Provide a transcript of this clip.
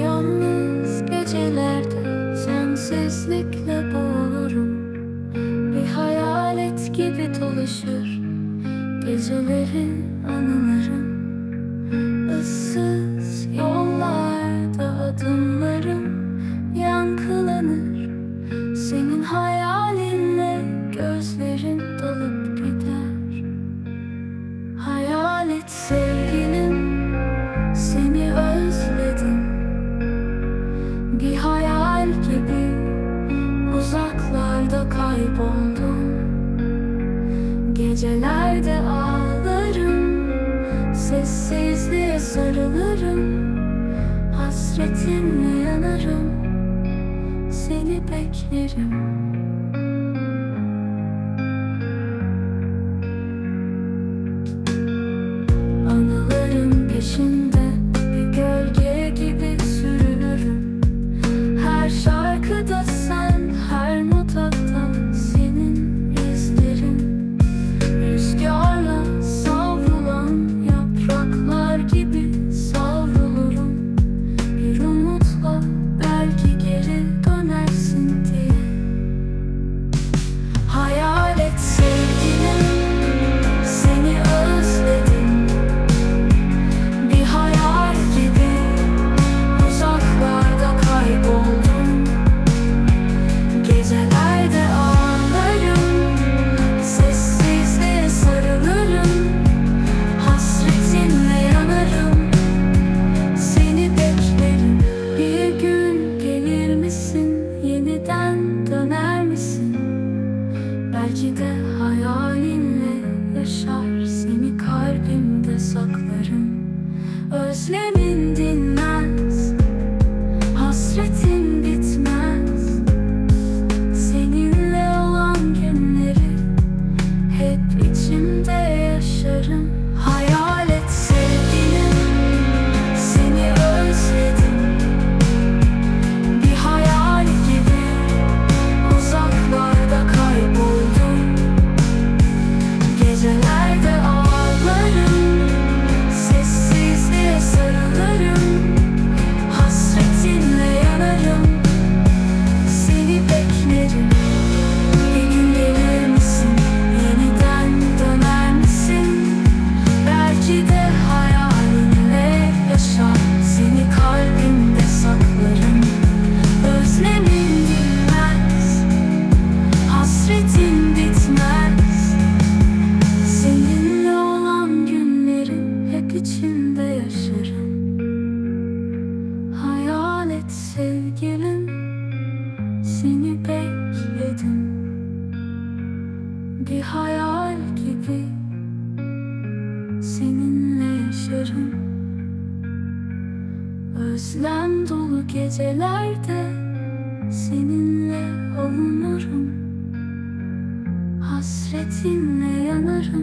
Yalnız gecelerde sensizlikle boğulurum. Bir hayalet gibi dolaşır. Gecelerin anılarım. Gecelerde ağlarım Sessizliğe sarılırım Hasretinle yanarım Seni beklerim. Anılarım peşinde yaşar. Seni kalbimde saklarım. Özlemi hayal gibi Seninle yaşarım. Özlem dolu gecelerde Seninle avunurum Hasretinle yanarım.